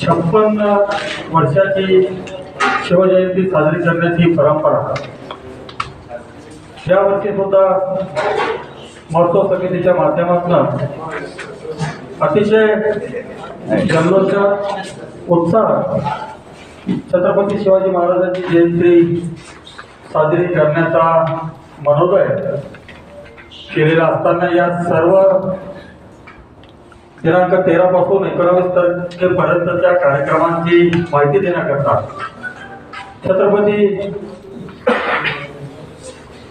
छप्पन्न वर्षाची शिवजयंती साजरी करण्याची परंपरा. यावर्षी सुद्धा महोत्सव समितीच्या माध्यमातून अतिशय जल्लोषात उत्साह छत्रपती शिवाजी महाराजांची जयंती साजरी करण्याचा मनोदय केलेला असताना या सर्व दिनांक तेरा पासून एकोणावीस तारखेपर्यंतच्या कार्यक्रमांची माहिती देण्याकरता छत्रपती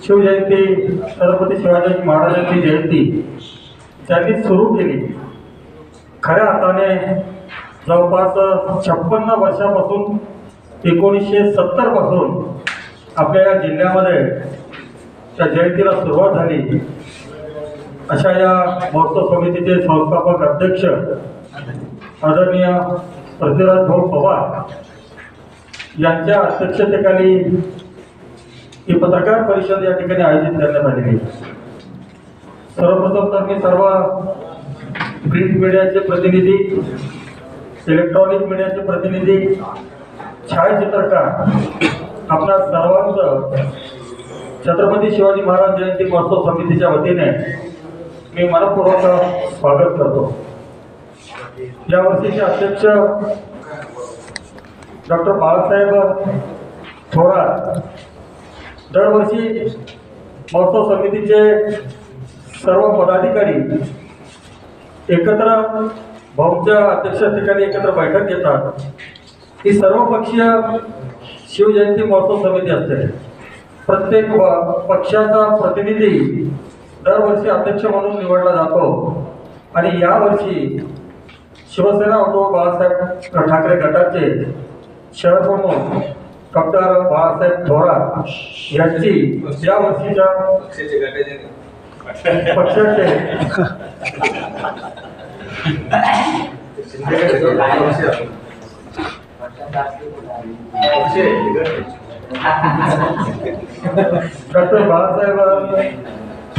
शिवजयंती छत्रपती शिवाजी महाराजांची जयंती त्यांनी सुरू केली. खऱ्या अर्थाने जवळपास छप्पन्न वर्षापासून एकोणीसशे सत्तरपासून आपल्या या जिल्ह्यामध्ये त्या जयंतीला सुरुवात झाली. अशा या महोत्सव समितीचे संस्थापक अध्यक्ष आदरणीय पृथ्वीराज भाऊ पवार यांच्या अध्यक्षतेखाली ही पत्रकार परिषद या ठिकाणी आयोजित करण्यात आलेली सर्वप्रथम तर मी सर्व प्रिंट मीडियाचे प्रतिनिधी इलेक्ट्रॉनिक मीडियाचे प्रतिनिधी छायाचित्रकार आपल्या सर्वांचं छत्रपती शिवाजी महाराज जयंती महोत्सव समितीच्या वतीने मी मनपूर्वक स्वागत करतो. या वर्षीचे अध्यक्ष डॉक्टर बाळासाहेब थोरात दरवर्षी महोत्सव समितीचे सर्व पदाधिकारी एकत्र भाऊच्या अध्यक्षतेखाली एकत्र बैठक घेतात. ही सर्वपक्षीय शिवजयंती महोत्सव समिती असते. प्रत्येक पक्षाचा प्रतिनिधी दरवर्षी अध्यक्ष म्हणून निवडला जातो. आणि यावर्षी शिवसेना उद्धव बाळासाहेब ठाकरे गटाचे शहर प्रमुख डॉक्टर बाळासाहेब थोरात यांची या वर्षीच्या पक्षाचे. डॉक्टर बाळासाहेब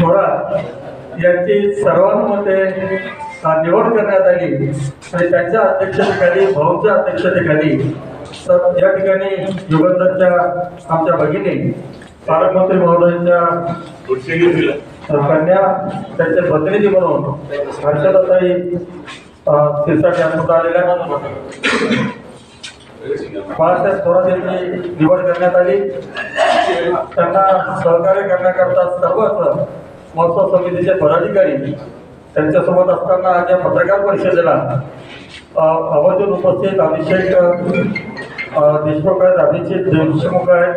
थोरात यांची सर्वांमध्ये निवड करण्यात आली. आणि त्यांच्या अध्यक्षतेखाली भाऊच्या अध्यक्षतेखाली तर या ठिकाणी युगंधरच्या आमच्या भगिनी पालकमंत्री महोदयांच्या कन्या त्यांचे प्रतिनिधी म्हणून हर्षदाताई शिरसाट यांना आलेल्या बाळासाहेब थोरात यांची निवड करण्यात आली. त्यांना सहकार्य करण्याकरता सर्वच महोत्सव समितीचे पदाधिकारी त्यांच्यासोबत असताना आज या पत्रकार परिषदेला आवर्जून उपस्थित अभिषेक देशमुख आहेत अभिषेक देशमुख आहेत.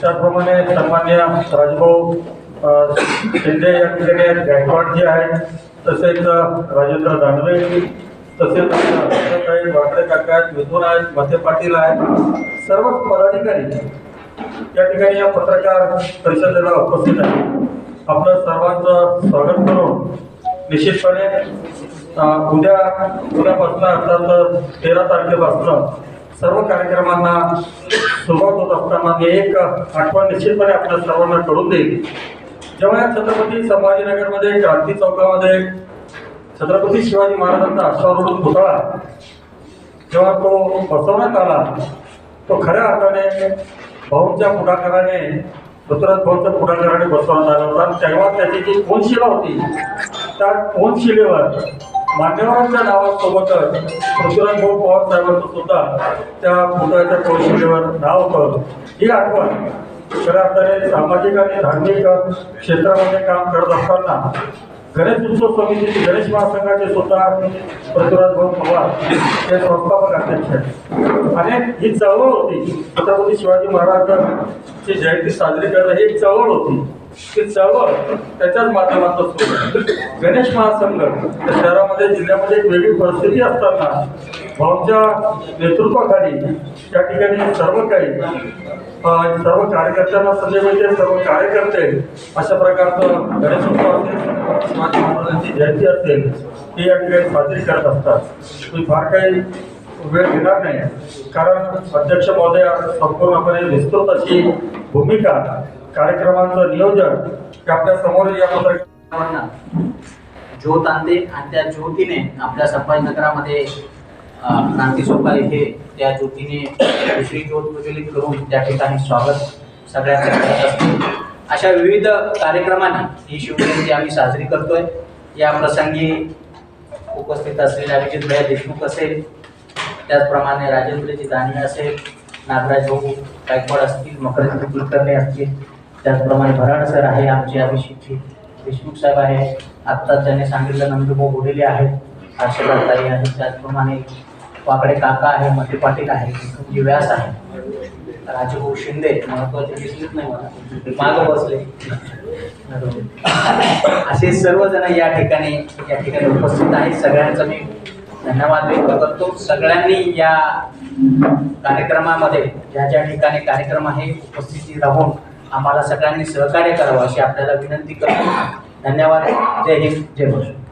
त्याचप्रमाणे सन्मान्य राजभाऊ शिंदे या ठिकाणी आहेत गायकवाड जे आहेत तसेच राजेंद्र दानवे तसेच आहेत काही वाकडे काका आहेत मिथुन आहेत मथे पाटील आहेत. सर्व पदाधिकारी या ठिकाणी या पत्रकार परिषदेला उपस्थित आहेत. आपलं सर्वांचं स्वागत करून निश्चितपणे उद्या उद्यापासून अर्थात तेरा तारखेपासून सर्व कार्यक्रमांना सुरुवात होत असताना मी एक आठवण निश्चितपणे आपल्या सर्वांना करून देईल. जेव्हा या छत्रपती संभाजीनगरमध्ये क्रांती चौकामध्ये छत्रपती शिवाजी महाराजांचा अश्वारूढ पुतळा जेव्हा तो बसवण्यात आला तो खऱ्या अर्थाने भाऊंच्या पुढाकाराने ऋतुराज भाऊंच्या पुढाकाराने बसवण्यात आला होता. आणि तेव्हा त्याची जी कोनशिला होती त्या कोनशिलेवर मान्यवरांच्या नावासोबतच पृथ्वीराज भाऊ पवार साहेबांचं सुद्धा त्या पुतळ्याच्या कोनशिलेवर नाव होतं ही आठवण खऱ्या अर्थाने सामाजिक आणि धार्मिक क्षेत्रामध्ये काम करत असताना गणेश उत्सव समितीचे गणेश महासंघाचे स्वतः पृथ्वीराज भाऊ पवार हे संस्थापक अध्यक्ष आहेत. आणि ही चळवळ होती छत्रपती शिवाजी महाराजांची जयंती साजरी करणं ही एक चळवळ होती. ती चळवळ त्याच्याच माध्यमातून सुरू गणेश महासंघ शहरामध्ये जिल्ह्यामध्ये एक वेगळी परिस्थिती असताना भाऊच्या नेतृत्वाखाली त्या ठिकाणी सर्व काही सर्व कार्यकर्त्यांना संधी मिळते सर्व कार्यकर्ते अशा प्रकारचं गणेश असेल महाराजांची जयंती असेल हे या ठिकाणी साजरी करत असतात. मी फार काही वेळ घेणार नाही. कारण अध्यक्ष महोदया संपूर्णपणे विस्तृत अशी भूमिका कार्यक्रमांचं नियोजन आपल्यासमोर या ज्योत आणते आणि त्या ज्योतीने आपल्या संभाजीनगरामध्ये क्रांती सोपा येथे त्या ज्योतीने दुसरी ज्योत प्रज्वलित करून त्या ठिकाणी स्वागत सगळ्यांचं अशा विविध कार्यक्रमांनी ही शिवजयंती आम्ही साजरी करतोय. या प्रसंगी उपस्थित असलेले अभिजित भैया देशमुख असेल. त्याचप्रमाणे राजेंद्रजी दाणी असेल. नागराज भाऊ गायकवाड असतील मकरंद कुलकर्णी असतील. त्याचप्रमाणे भराड सर आहे आमचे अभिषेक देशमुख साहेब आहे. आत्ताच त्यांनी सांगितलं नंदुभाऊ घोडेले आहेत. हर्षदात आहे आहेत. त्याचप्रमाणे वाकडे काका आहे मते पाटील आहे. व्यास आहे. राजभाऊ शिंदे महत्त्वाचे दिसलेच नाही मला. माग बसले. असे सर्वजण या ठिकाणी या ठिकाणी उपस्थित आहेत. सगळ्यांचा मी धन्यवाद व्यक्त करतो. सगळ्यांनी या कार्यक्रमामध्ये ज्या ज्या ठिकाणी कार्यक्रम आहे उपस्थिती राहून आम्हाला सगळ्यांनी सहकार्य करावं अशी आपल्याला विनंती करतो. धन्यवाद. जय हिंद. जय महाराष्ट्र.